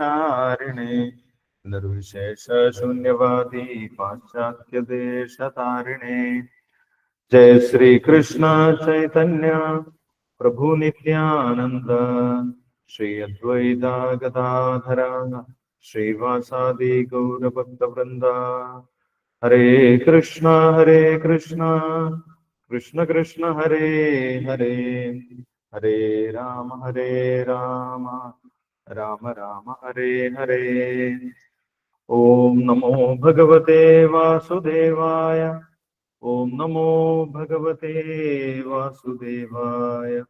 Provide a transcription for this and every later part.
निर्विशेष शून्यवादी पाश्चात्य देश तारिणे। जय श्री कृष्ण चैतन्य प्रभु नित्यानंद श्री अद्वैता गदाधर। श्रीवासादि गौर भक्त वृंदा हरे कृष्ण हरे कृष्ण। कृष्ण कृष्ण, हरे हरे। हरे राम हरे राम। राम राम, हरे हरे। ओम नमो भगवते वासुदेवाय। ओम नमो भगवते वासुदेवाय।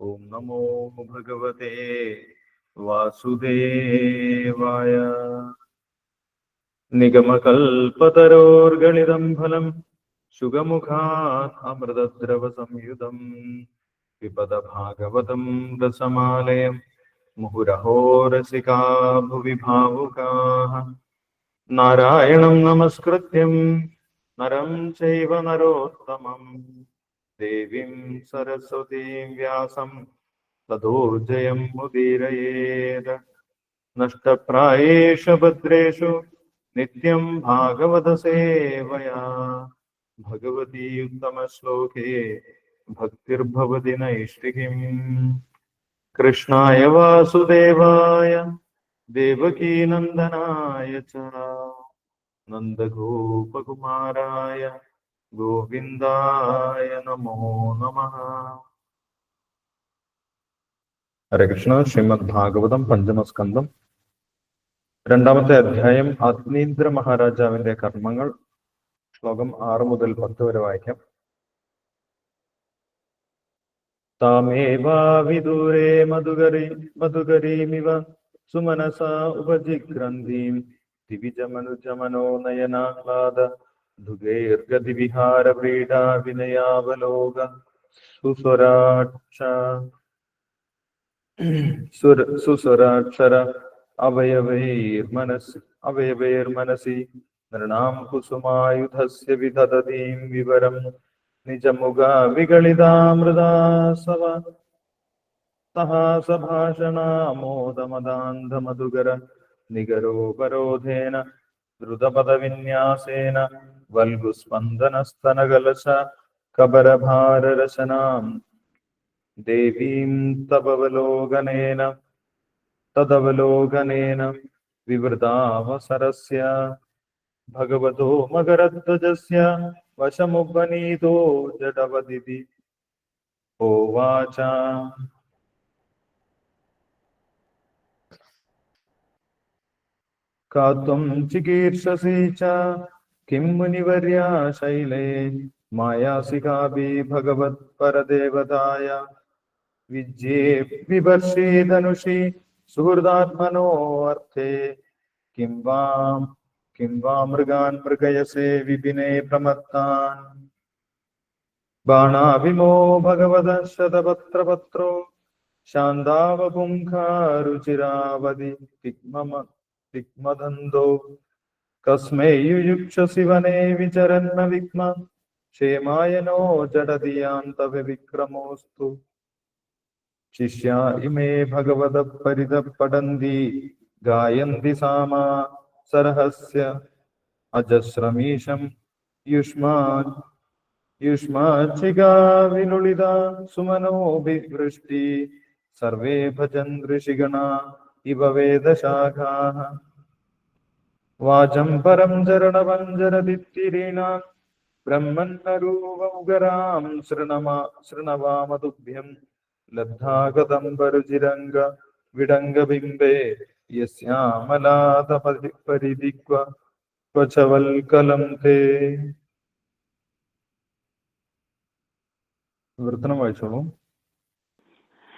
ओम नमो भगवते वासुदेवाय। निगमकल्पतरोर्गणितं फलं शुगमुखात् अमृतद्रवसंयुतम् पिबद भागवतं रसमालयम्। मुहुरहो रसिका भुवि भावुकाः नारायणं नमस्कृत्यं, नरं चैव नरोत्तमं। देवीं सरस्वतीं व्यासं ततो जयं मुदीरयेत् नष्टप्रायेषु भद्रेषु नित्यं भागवतसेवया। भगवती उत्तमश्लोके भक्तिर्भवति नैष्टिकीम् കൃഷ്ണായ വാസുദേവായ ദേവകീനന്ദനായ ച നന്ദഗോപകുമാരായ ഗോവിന്ദായ നമോ നമ. ഹരകൃഷ്ണ ശ്രീമദ് ഭാഗവതം പഞ്ചമസ്കന്ധം. രണ്ടാമത്തെ അധ്യായം അഗ്നീന്ദ്ര മഹാരാജാവിന്റെ കർമ്മങ്ങൾ ശ്ലോകം ആറ് മുതൽ പത്ത് വരെ വായിക്കാം. താമേവാവിദൂരേ മധുകരി മധുകരീമിവ സുമനസ ഉപജിഗ്രന്ഥീം. ദിവിജമനുജമനോനയനാഹ്ലാദ നയനാഹ്ലാദ ദുഗൈർഗതിവിഹാര വ്രീഡാ വിനയാവലോക സുസ്വരാക്ഷ സുസ്വരാക്ഷര അവയവൈർമനസ് അവയവൈർമനസി നൃണാം കുസുമായുധസ്യ വിദധതീം വിവരം നിജമുഖ വികളിതാമൃതാസവ സഹ സഭാഷണാമോദമദാന്ധമധുകര നിഗരോപരോധേന ദ്രുതപദവിന്യാസേന വൽഗുസ്പന്ദനസ്തനകലശ കബരഭാരരചനാം ദേവീം തപവലോകനേന തദവലോകനേന വിവൃതാവസരസ്യ. ഭഗവതോ वशमुपनीतो जडवदिति उवाच का त्वं चिकीर्षसि च? किं मुनिवर्या शैले? मायासि कापि भगवत्परदेवताय। विज्ये विवर्षे धनुषि सुहृदात्मनोऽर्थे किं वाम् किं वा मृगान् मृगयसे विपिने प्रमत्तान् बाणाभिमो भगवतः शतपत्रपत्रो शान्दावपुङ्खारुचिरावधि तिग्मम तिग्मदन्दो कस्मै युयुक्षसि वने विचरन्न विक्म क्षेमाय नो जडधियान्तव विक्रमोऽस्तु शिष्या इमे भगवतः परितः पठन्ति गायन्ति सामा सरहस्य अजस्रमीशं युष्मान् युष्माच्छिगा विनुलिता सुमनोभिवृष्टि सर्वे भजन् ऋषिगणा इव वेदशाखाः वाचं परं चरणपञ्जरदित्तिरीणां ब्रह्मन्नरूपमुगरां शृणमा शृणवामतुभ्यं लब्धा कदम्बरुचिरङ्ग യസ്യാമലാതപരിധിക്വ ത്വചവൽക്കലം തേ. വിവർത്തനം വായിച്ചോളൂ.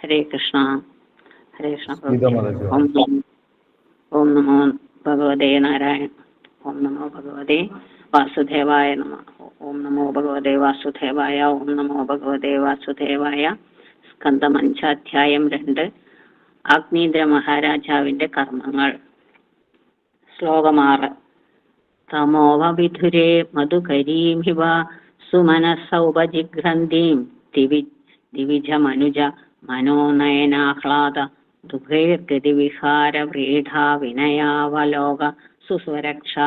ഹരേ കൃഷ്ണ. ഹരേ കൃഷ്ണ ഓം നമോ ഭഗവതേ നാരായണ. ഓം നമോ ഭഗവതേ വാസുദേവായ നമ. ഓം നമോ ഭഗവതേ വാസുദേവായ ഓം നമോ ഭഗവതേ വാസുദേവായ. സ്കന്ദമഞ്ചാധ്യായം രണ്ട്. ആഗ്നീന്ദ്ര മഹാരാജാവിന്റെ കർമ്മങ്ങൾ. ശ്ലോകമാറ്. തമോവവിധുരേ മധുകരീമിവ സുമനസൗപജിഗ്രന്ഥീം ദിവി ദിവിജമനുജ മനോനയനാഹ്ലാദ ദുഃഖൈർഗതിവിഹാരവ്രീഢാ വിനയാവലോക സുസ്വരക്ഷ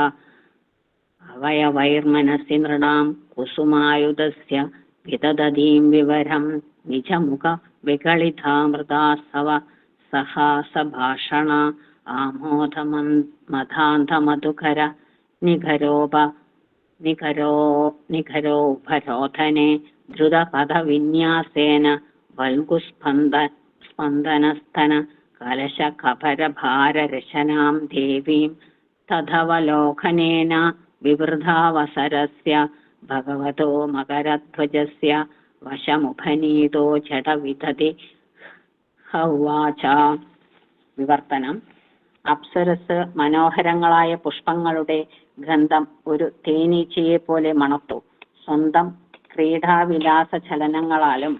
അവയവൈർമനസി നൃണാം കുസുമായുധസ്യ വിതദീം വിവരം. നിജമുഖ വികളിതാമൃതാസവ സഹാസഭാഷണ ആമോദമധാന്തമധുകര നിഖരോപ നിഖരോ നിഖരോപരോധനെ ദ്രുതപദവിന്യാസേന വൽഗുസ്പന്ദ സ്പന്ദനസ്തന കലശ കപരഭാരരശനാം ദേവീം തഥവലോകനേന വിവൃധാവസരസ്യ ഭഗവതോ മകരധ്വജസ്യ വശമുപനീതോ ഹൗവാച. വിവർത്തനം. അപ്സരസ് മനോഹരങ്ങളായ പുഷ്പങ്ങളുടെ ഗന്ധം ഒരു തേനീച്ചയെ പോലെ മണത്തു. സ്വന്തം ക്രീഡാവിലാസ ചലനങ്ങളാലും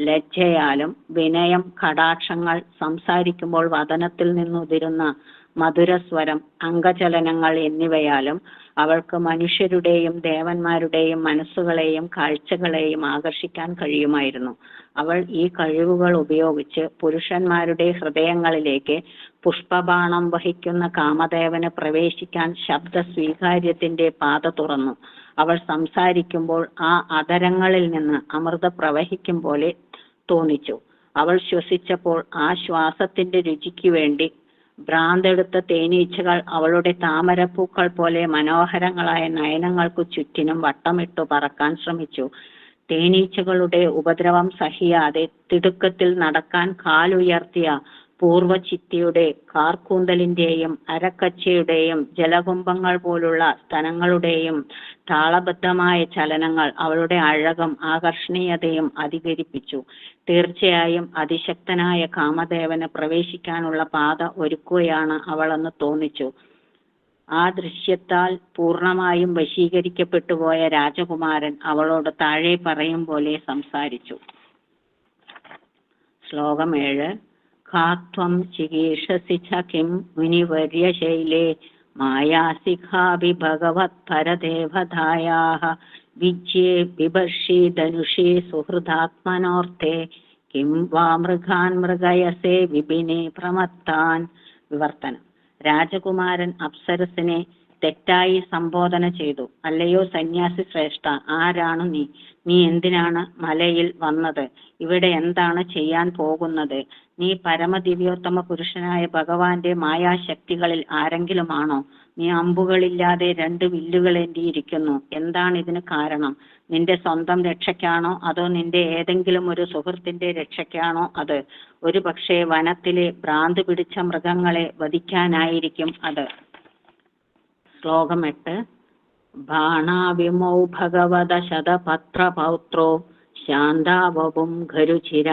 ലജ്ജയാലും വിനയം കടാക്ഷങ്ങൾ സംസാരിക്കുമ്പോൾ വതനത്തിൽ നിന്നുതിരുന്ന മധുരസ്വരം അംഗചലനങ്ങൾ എന്നിവയാലും അവൾക്ക് മനുഷ്യരുടെയും ദേവന്മാരുടെയും മനസ്സുകളെയും കാഴ്ചകളെയും ആകർഷിക്കാൻ കഴിയുമായിരുന്നു. അവൾ ഈ കഴിവുകൾ ഉപയോഗിച്ച് പുരുഷന്മാരുടെ ഹൃദയങ്ങളിലേക്ക് പുഷ്പബാണം വഹിക്കുന്ന കാമദേവന് പ്രവേശിക്കാൻ ശബ്ദ സ്വീകാര്യത്തിന്റെ പാത തുറന്നു. അവൾ സംസാരിക്കുമ്പോൾ ആ അതരങ്ങളിൽ നിന്ന് അമൃത പ്രവഹിക്കും പോലെ തോന്നിച്ചു. അവൾ ശ്വസിച്ചപ്പോൾ ആ ശ്വാസത്തിന്റെ രുചിക്ക് വേണ്ടി ഭ്രാന്തെടുത്ത തേനീച്ചകൾ അവളുടെ താമരപ്പൂക്കൾ പോലെ മനോഹരങ്ങളായ നയനങ്ങൾക്കു ചുറ്റിനും വട്ടമിട്ടു പറക്കാൻ ശ്രമിച്ചു. തേനീച്ചകളുടെ ഉപദ്രവം സഹിയാതെ തിടുക്കത്തിൽ നടക്കാൻ കാലുയർത്തിയ പൂർവചിത്തിയുടെ കാർക്കൂന്തലിന്റെയും അരക്കച്ചയുടെയും ജലകുംഭങ്ങൾ പോലുള്ള സ്ഥലങ്ങളുടെയും താളബദ്ധമായ ചലനങ്ങൾ അവളുടെ അഴകും ആകർഷണീയതയും അധികരിപ്പിച്ചു. തീർച്ചയായും അതിശക്തനായ കാമദേവന് പ്രവേശിക്കാനുള്ള പാത ഒരുക്കുകയാണ് അവളെന്ന് തോന്നിച്ചു. ആ ദൃശ്യത്താൽ പൂർണമായും വശീകരിക്കപ്പെട്ടു പോയ രാജകുമാരൻ അവളോട് താഴെ പറയും പോലെ സംസാരിച്ചു. ശ്ലോകം ഏഴ്. ഖാത്വം ചികീർഷസി ച കിം മുനിവര്യശൈലേ മായാസിഖാഭി ഭഗവത് പരദേവതായാः വിജ്യേ ബിഭർഷി ധനുഷി സുഹൃദാത്മനോർത്ഥേ കിം വാ മൃഗാൻ മൃഗയസേ വിപിനെ പ്രമത്താൻ. വിവർത്തനം. രാജകുമാരൻ അപ്സരസിനെ തെറ്റായി സംബോധന ചെയ്തു. അല്ലയോ സന്യാസി ശ്രേഷ്ഠ ആരാണ് നീ? നീ എന്തിനാണ് മലയിൽ വന്നത്? ഇവിടെ എന്താണ് ചെയ്യാൻ പോകുന്നത്? നീ പരമദിവ്യോത്തമ പുരുഷനായ ഭഗവാന്റെ മായാശക്തികളിൽ ആരെങ്കിലുമാണോ? നീ അമ്പുകളില്ലാതെ രണ്ട് വില്ലുകളേന്തിയിരിക്കുന്നു എന്താണ് ഇതിന് കാരണം? നിന്റെ സ്വന്തം രക്ഷയ്ക്കാണോ? അതോ നിന്റെ ഏതെങ്കിലും ഒരു സുഹൃത്തിന്റെ രക്ഷയ്ക്കാണോ അത്? ഒരു പക്ഷേ വനത്തിലെ ഭ്രാന്ത് പിടിച്ച മൃഗങ്ങളെ വധിക്കാനായിരിക്കും അത്. ശ്ലോകം എട്ട് ബാണാവിമൗ ഭഗവത ശതപത്രപൗത്രോ ശാന്താവപും ഖരുചിര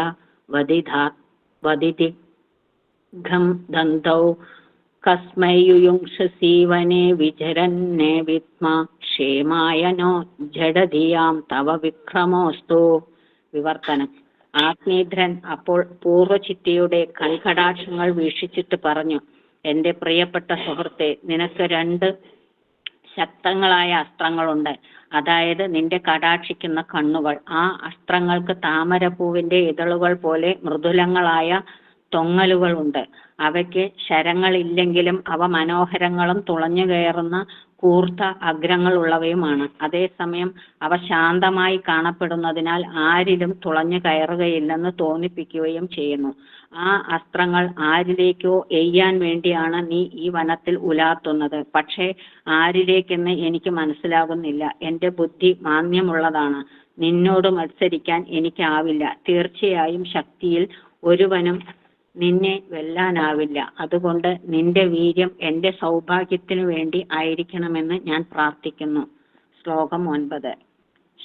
വധിധാ വധിദിഘം ദന്തൗ കസ്മൈ യുയുംഷസീവനെ വിചരന്നെ ക്ഷേമായ നോ ജഡധിയാം തവ വിക്രമോസ്തു. വിവർത്തനം. ആഗ്നേധ്രൻ അപ്പോൾ പൂർവചിത്തിയുടെ കൺകടാക്ഷങ്ങൾ വീക്ഷിച്ചിട്ട് പറഞ്ഞു എന്റെ പ്രിയപ്പെട്ട സുഹൃത്തെ നിനക്ക് രണ്ട് ശക്തങ്ങളായ അസ്ത്രങ്ങളുണ്ട്. അതായത് നിന്റെ കടാക്ഷിക്കുന്ന കണ്ണുകൾ. ആ അസ്ത്രങ്ങൾക്ക് താമരപ്പൂവിന്റെ ഇതളുകൾ പോലെ മൃദുലങ്ങളായ തൊങ്ങലുകളുണ്ട്. അവയ്ക്ക് ശരങ്ങളില്ലെങ്കിലും അവ മനോഹരങ്ങളും തുളഞ്ഞു കയറുന്ന കൂർത്ത അഗ്രങ്ങളുള്ളവയുമാണ്. അതേസമയം അവ ശാന്തമായി കാണപ്പെടുന്നതിനാൽ ആരിലും തുളഞ്ഞു കയറുകയില്ലെന്ന് തോന്നിപ്പിക്കുകയും ചെയ്യുന്നു. ആ അസ്ത്രങ്ങൾ ആരിലേക്കോ എയ്യാൻ വേണ്ടിയാണ് നീ ഈ വനത്തിൽ ഉലാത്തുന്നത്. പക്ഷേ ആരിലേക്കെന്ന് എനിക്ക് മനസ്സിലാകുന്നില്ല. എന്റെ ബുദ്ധി മാന്യമുള്ളതാണ്. നിന്നോട് മത്സരിക്കാൻ എനിക്കാവില്ല. തീർച്ചയായും ശക്തിയിൽ ഒരുവനും നിന്നെ വെല്ലാനാവില്ല. അതുകൊണ്ട് നിന്റെ വീര്യം എന്റെ സൗഭാഗ്യത്തിനു വേണ്ടി ആയിരിക്കണമെന്ന് ഞാൻ പ്രാർത്ഥിക്കുന്നു. ശ്ലോകം ഒൻപത്.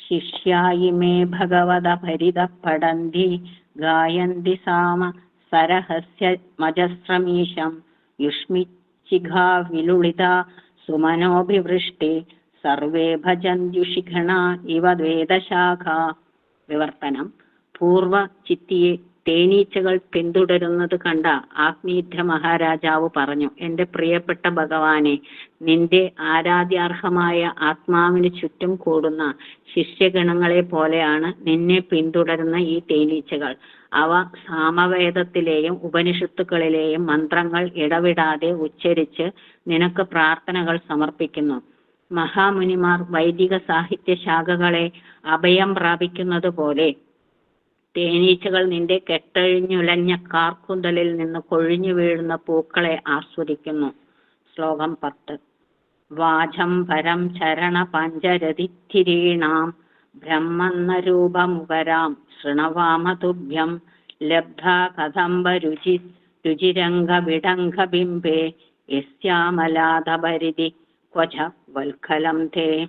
ശിഷ്യായിമേ ഭഗവത ഭരിത പടന്തി ഗായന്തി സാമ സരഹസ്യ മജസ്രമീശം യുഷ്മിച്ചിഘാ വിലുളിത സുമനോഭിവൃഷ്ടി സർവേ ഭജന്ത്യുഷിഖണ ഇവ വേദശാഖ വിവർത്തനം. പൂർവ ചിത്തിയെ തേനീച്ചകൾ പിന്തുടരുന്നത് കണ്ട ആഗ്നീധ്ര മഹാരാജാവ് പറഞ്ഞു എന്റെ പ്രിയപ്പെട്ട ഭഗവാനെ നിന്റെ ആരാധ്യാർഹമായ ആത്മാവിന് ചുറ്റും കൂടുന്ന ശിഷ്യഗണങ്ങളെ പോലെയാണ് നിന്നെ പിന്തുടരുന്ന ഈ തേനീച്ചകൾ. അവ സാമവേദത്തിലെയും ഉപനിഷത്തുക്കളിലെയും മന്ത്രങ്ങൾ ഇടവിടാതെ ഉച്ചരിച്ച് നിനക്ക് പ്രാർത്ഥനകൾ സമർപ്പിക്കുന്നു. മഹാമുനിമാർ വൈദിക സാഹിത്യ ശാഖകളെ അഭയം പ്രാപിക്കുന്നത് പോലെ തേനീച്ചകൾ നിന്റെ കെട്ടഴിഞ്ഞുലഞ്ഞ കാർക്കുന്തലിൽ നിന്ന് കൊഴിഞ്ഞു വീഴുന്ന പൂക്കളെ ആസ്വദിക്കുന്നു. ശ്ലോകം പത്ത്. വാചം പരം ചരണ പഞ്ചരതിഥിരീണാം ബ്രഹ്മന്ന രൂപമുഖരാം ശൃണവാമതുഭ്യം ലബ്ധ കഥംബ രുചി രുചിരംഗ വിടംഗ ബിംബേ യസ്യാമലാധപരിധി ക്വച വൽക്കലം തേ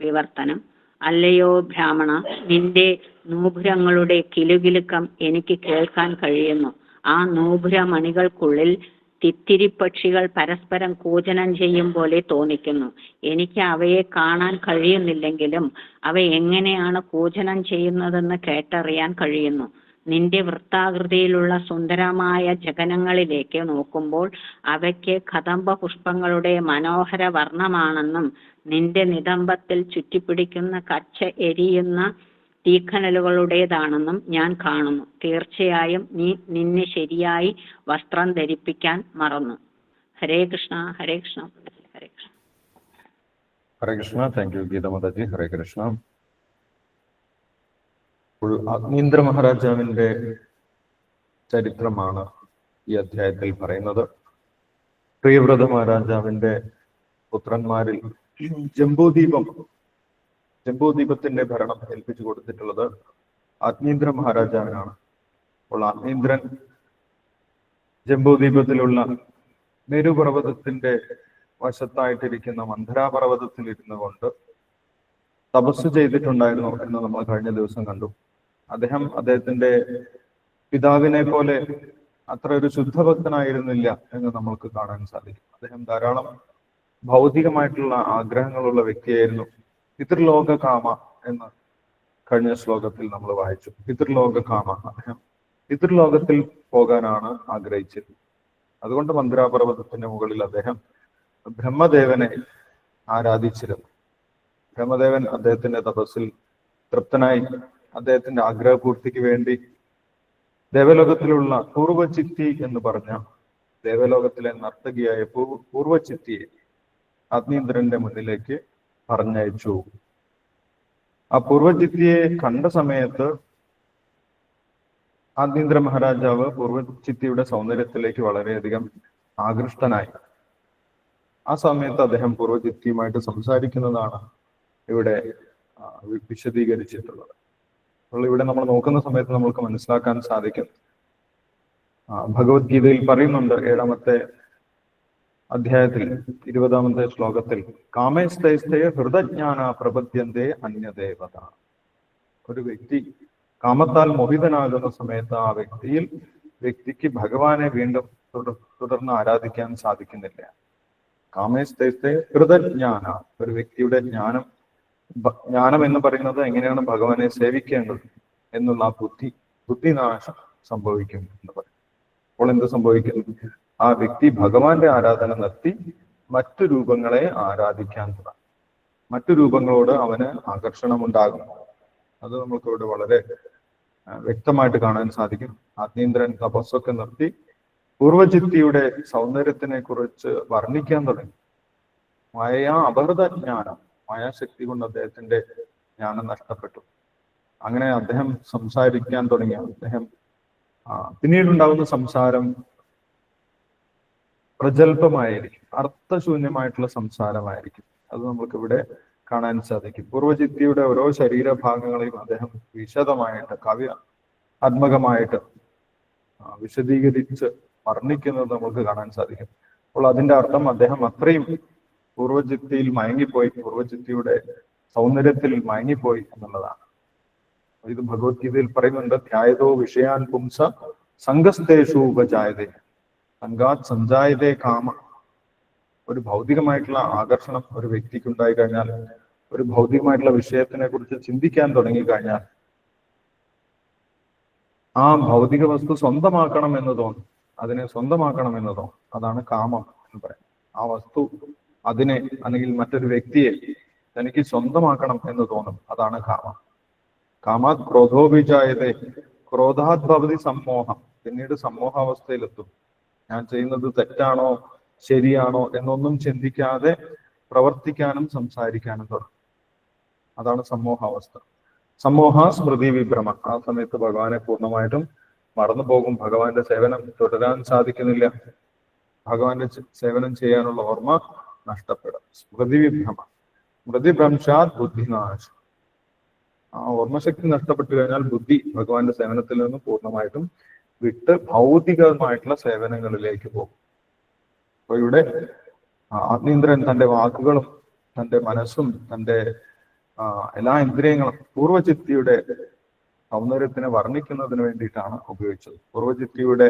വിവർത്തനം. അല്ലയോ ബ്രാഹ്മണ നിന്റെ നൂപുരങ്ങളുടെ കിലുകിലുക്കം എനിക്ക് കേൾക്കാൻ കഴിയുന്നു. ആ നൂപുര മണികൾക്കുള്ളിൽ തിത്തിരിപ്പക്ഷികൾ പരസ്പരം കൂജനം ചെയ്യും പോലെ തോന്നിക്കുന്നു. എനിക്ക് അവയെ കാണാൻ കഴിയുന്നില്ലെങ്കിലും അവ എങ്ങനെയാണ് കൂജനം ചെയ്യുന്നതെന്ന് കേട്ടറിയാൻ കഴിയുന്നു. നിന്റെ വൃത്താകൃതിയിലുള്ള സുന്ദരമായ ജഗനങ്ങളിലേക്ക് നോക്കുമ്പോൾ അവയ്ക്ക് കദംബ പുഷ്പങ്ങളുടെ മനോഹര വർണമാണെന്നും നിന്റെ നിതംബത്തിൽ ചുറ്റിപ്പിടിക്കുന്ന കച്ച എരിയുന്ന തീക്കനലുകളുടേതാണെന്നും ഞാൻ കാണുന്നു. തീർച്ചയായും നീ നിന്നെ ശരിയായി വസ്ത്രം ധരിപ്പിക്കാൻ മറന്നു. Hare Krishna Hare Krishna Hare Krishna. Hare Krishna thank you Geetamataji Hare Krishna. അഗ്നീന്ദ്ര മഹാരാജാവിന്റെ ചരിത്രമാണ് ഈ അധ്യായത്തിൽ പറയുന്നത്. പ്രിയവ്രത മഹാരാജാവിന്റെ പുത്രന്മാരിൽ ജംബൂദ്വീപം ജംബൂദ്വീപത്തിന്റെ ഭരണം ഏൽപ്പിച്ചു കൊടുത്തിട്ടുള്ളത് അഗ്നീന്ദ്ര മഹാരാജാവിനാണ്. അപ്പോൾ അഗ്നീന്ദ്രൻ ജംബൂദ്വീപത്തിലുള്ള മേരുപർവതത്തിന്റെ വശത്തായിട്ടിരിക്കുന്ന മന്ധരാപർവതത്തിൽ ഇരുന്നു കൊണ്ട് തപസ് ചെയ്തിട്ടുണ്ടായിരുന്നു എന്ന് നമ്മൾ കഴിഞ്ഞ ദിവസം കണ്ടു. അദ്ദേഹം അദ്ദേഹത്തിന്റെ പിതാവിനെ പോലെ അത്ര ഒരു ശുദ്ധഭക്തനായിരുന്നില്ല എന്ന് നമ്മൾക്ക് കാണാൻ സാധിക്കും. അദ്ദേഹം ധാരാളം ഭൗതികമായിട്ടുള്ള ആഗ്രഹങ്ങളുള്ള വ്യക്തിയായിരുന്നു. പിതൃലോക കാമ എന്ന് കഴിഞ്ഞ ശ്ലോകത്തിൽ നമ്മൾ വായിച്ചു. പിതൃലോക കാമ അദ്ദേഹം പിതൃലോകത്തിൽ പോകാനാണ് ആഗ്രഹിച്ചത്. അതുകൊണ്ട് മന്ദിരാപർവതത്തിന്റെ മുകളിൽ അദ്ദേഹം ബ്രഹ്മദേവനെ ആരാധിച്ചിരുന്നു. ബ്രഹ്മദേവൻ അദ്ദേഹത്തിന്റെ തപസ്സിൽ തൃപ്തനായി. അദ്ദേഹത്തിന്റെ ആഗ്രഹപൂർത്തിക്ക് വേണ്ടി ദേവലോകത്തിലുള്ള പൂർവചിത്തി എന്ന് പറഞ്ഞ ദേവലോകത്തിലെ നർത്തകിയായ പൂർവ പൂർവചിത്തിയെ അഗ്നീന്ദ്രന്റെ മുന്നിലേക്ക് പറഞ്ഞയച്ചു. ആ പൂർവചിത്തിയെ കണ്ട സമയത്ത് ആഗ്നീന്ദ്ര മഹാരാജാവ് പൂർവചിത്തിയുടെ സൗന്ദര്യത്തിലേക്ക് വളരെയധികം ആകൃഷ്ടനായി. ആ സമയത്ത് അദ്ദേഹം പൂർവചിത്തിയുമായിട്ട് സംസാരിക്കുന്നതാണ് ഇവിടെ വിശദീകരിച്ചിട്ടുള്ളത്. അപ്പോൾ ഇവിടെ നമ്മൾ നോക്കുന്ന സമയത്ത് നമ്മൾക്ക് മനസ്സിലാക്കാൻ സാധിക്കും. ഭഗവത്ഗീതയിൽ പറയുന്നുണ്ട് ഏഴാമത്തെ അധ്യായത്തിൽ ഇരുപതാമത്തെ ശ്ലോകത്തിൽ കാമേസ്തൈസ്തയ ഹൃദജ്ഞാന പ്രപദ്യന്തേ അന്യദേവത. ഒരു വ്യക്തി കാമത്താൽ മോഹിതനാകുന്ന സമയത്ത് ആ വ്യക്തിയിൽ വ്യക്തിക്ക് ഭഗവാനെ വീണ്ടും തുടർ തുടർന്ന് ആരാധിക്കാൻ സാധിക്കുന്നില്ല. കാമേസ്തൈസ്തയ ഹൃദജ്ഞാന. ഒരു വ്യക്തിയുടെ ജ്ഞാനം ജ്ഞാനം എന്ന് പറയുന്നത് എങ്ങനെയാണ് ഭഗവാനെ സേവിക്കേണ്ടത് എന്നുള്ള ബുദ്ധി ബുദ്ധിനാശം സംഭവിക്കും എന്ന് പറയും. അപ്പോൾ എന്ത് സംഭവിക്കുന്നു ആ വ്യക്തി ഭഗവാന്റെ ആരാധന നിർത്തി മറ്റു രൂപങ്ങളെ ആരാധിക്കാൻ തുടങ്ങും. മറ്റു രൂപങ്ങളോട് അവന് ആകർഷണമുണ്ടാകും. അത് നമുക്ക് ഇവിടെ വളരെ വ്യക്തമായിട്ട് കാണാൻ സാധിക്കും. ആത്മീന്ദ്രൻ തപസ്സൊക്കെ നിർത്തി പൂർവചിത്തിയുടെ സൗന്ദര്യത്തിനെ കുറിച്ച് വർണിക്കാൻ തുടങ്ങി. മായാ അപഹൃത ജ്ഞാനം മായാശക്തി കൊണ്ട് അദ്ദേഹത്തിന്റെ ജ്ഞാനം നഷ്ടപ്പെട്ടു. അങ്ങനെ അദ്ദേഹം സംസാരിക്കാൻ തുടങ്ങി. അദ്ദേഹം പിന്നീടുണ്ടാകുന്ന സംസാരം പ്രജൽപമായിരിക്കും അർത്ഥശൂന്യമായിട്ടുള്ള സംസാരമായിരിക്കും. അത് നമുക്ക് ഇവിടെ കാണാൻ സാധിക്കും. പൂർവചിത്തിയുടെ ഓരോ ശരീരഭാഗങ്ങളെയും അദ്ദേഹം വിശദമായിട്ട് കവി ആത്മകമായിട്ട് വിശദീകരിച്ച് വർണിക്കുന്നത് നമുക്ക് കാണാൻ സാധിക്കും. അപ്പോൾ അതിന്റെ അർത്ഥം അദ്ദേഹം അത്രയും പൂർവചിത്തിയിൽ മയങ്ങിപ്പോയി പൂർവചിത്തിയുടെ സൗന്ദര്യത്തിൽ മയങ്ങിപ്പോയി എന്നുള്ളതാണ്. ഇത് ഭഗവത്ഗീതയിൽ പറയുന്നുണ്ട് ധ്യായതോ വിഷയാൻ പുംസ സംഘസ്തേഷു ഉപജായതേ. സംഘാത് സഞ്ചായതേ കാമ. ഒരു ഭൗതികമായിട്ടുള്ള ആകർഷണം ഒരു വ്യക്തിക്ക് ഉണ്ടായി കഴിഞ്ഞാൽ ഒരു ഭൗതികമായിട്ടുള്ള വിഷയത്തിനെ കുറിച്ച് ചിന്തിക്കാൻ തുടങ്ങി കഴിഞ്ഞാൽ ആ ഭൗതിക വസ്തു സ്വന്തമാക്കണം എന്ന് തോന്നും. അതിനെ സ്വന്തമാക്കണം എന്ന് തോന്നും. അതാണ് കാമം എന്ന് പറയുന്നത്. ആ വസ്തു അതിനെ അല്ലെങ്കിൽ മറ്റൊരു വ്യക്തിയെ തനിക്ക് സ്വന്തമാക്കണം എന്ന് തോന്നും. അതാണ് കാമം. കാമാത് ക്രോധോഭിജായതേ ക്രോധാത് ഭവതി സമ്മോഹം. പിന്നീട് സമ്മോഹാവസ്ഥയിലെത്തും. ഞാൻ ചെയ്യുന്നത് തെറ്റാണോ? ശരിയാണോ? എന്നൊന്നും ചിന്തിക്കാതെ പ്രവർത്തിക്കാനും സംസാരിക്കാനും തുടങ്ങും. അതാണ് സമൂഹാവസ്ഥ. സമൂഹ സ്മൃതി വിഭ്രമ. ആ സമയത്ത് ഭഗവാനെ പൂർണമായിട്ടും മറന്നു പോകും. ഭഗവാന്റെ സേവനം തുടരാൻ സാധിക്കുന്നില്ല. ഭഗവാന്റെ സേവനം ചെയ്യാനുള്ള ഓർമ്മ നഷ്ടപ്പെടും. സ്മൃതി വിഭ്രമ. സ്മൃതിഭ്രംശാത് ബുദ്ധിനാശം ആ ഓർമ്മശക്തി നഷ്ടപ്പെട്ടു കഴിഞ്ഞാൽ ബുദ്ധി ഭഗവാന്റെ സേവനത്തിൽ നിന്ന് പൂർണമായിട്ടും വിട്ട് ഭൗതികമായിട്ടുള്ള സേവനങ്ങളിലേക്ക് പോകും. അപ്പൊ ഇവിടെ ആത്മീന്ദ്രൻ തന്റെ വാക്കുകളും തന്റെ മനസ്സും തന്റെ എല്ലാ ഇന്ദ്രിയങ്ങളും പൂർവചിത്തിയുടെ സൗന്ദര്യത്തിനെ വർണിക്കുന്നതിന് വേണ്ടിയിട്ടാണ് ഉപയോഗിച്ചത്. പൂർവചിത്തിയുടെ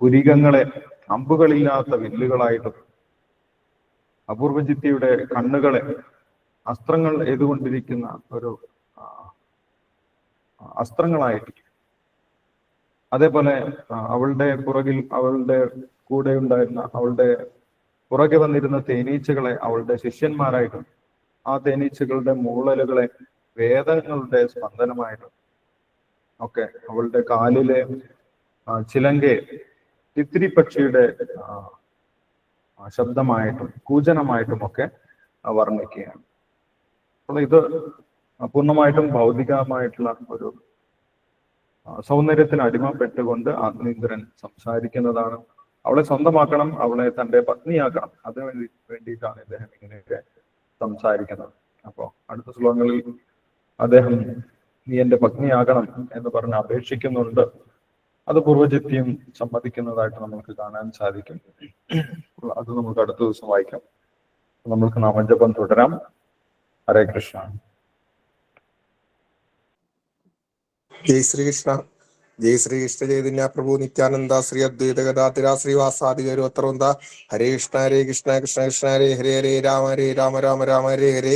പുരികങ്ങളെ അമ്പുകളില്ലാത്ത വില്ലുകളായിട്ടും അപൂർവചിത്തിയുടെ കണ്ണുകളെ അസ്ത്രങ്ങൾ എഴുതുകൊണ്ടിരിക്കുന്ന ഒരു അസ്ത്രങ്ങളായിട്ട് അതേപോലെ അവളുടെ പുറകിൽ അവളുടെ കൂടെ ഉണ്ടായിരുന്ന അവളുടെ പുറകെ വന്നിരുന്ന തേനീച്ചകളെ അവളുടെ ശിഷ്യന്മാരായിട്ടും ആ തേനീച്ചകളുടെ മൂളലുകളെ വേദങ്ങളുടെ സ്പന്ദനമായിട്ടും ഒക്കെ അവളുടെ കാലിലെ ചിലങ്കെ തിത്തിരി പക്ഷിയുടെ ശബ്ദമായിട്ടും കൂജനമായിട്ടും ഒക്കെ വർണിക്കുകയാണ്. അപ്പോൾ ഇത് പൂർണമായിട്ടും ഭൗതികമായിട്ടുള്ള ഒരു സൗന്ദര്യത്തിന് അടിമപ്പെട്ടുകൊണ്ട് ആത്മീന്ദ്രൻ സംസാരിക്കുന്നതാണ്. അവളെ സ്വന്തമാക്കണം അവളെ തന്റെ പത്നിയാക്കണം. അതിനു വേണ്ടി വേണ്ടിയിട്ടാണ് ഇദ്ദേഹം ഇങ്ങനെയൊക്കെ സംസാരിക്കുന്നത്. അപ്പോ അടുത്ത ശ്ലോകങ്ങളിൽ അദ്ദേഹം നീ എന്റെ പത്നിയാകണം എന്ന് പറഞ്ഞ് അപേക്ഷിക്കുന്നുണ്ട്. അത് പൂർവചിത്യം സമ്മതിക്കുന്നതായിട്ട് നമുക്ക് കാണാൻ സാധിക്കും. അത് നമുക്ക് അടുത്ത ദിവസം വായിക്കാം. നമ്മൾക്ക് നാമജപം തുടരാം. ഹരേ കൃഷ്ണ. ജയ് ശ്രീകൃഷ്ണ. ജയ് ശ്രീകൃഷ്ണ ചൈതന്യ പ്രഭു നിത്യാനന്ദ ശ്രീ അദ്വൈത ഗതാതിര ശ്രീവാസാദി ഗരുവത്രവന്ത ഹരേ കൃഷ്ണ ഹരേ കൃഷ്ണ കൃഷ്ണ കൃഷ്ണ ഹരേ ഹരേ ഹരേ രാമ ഹരേ രാമ രാമ രാമ ഹരേ ഹരേ.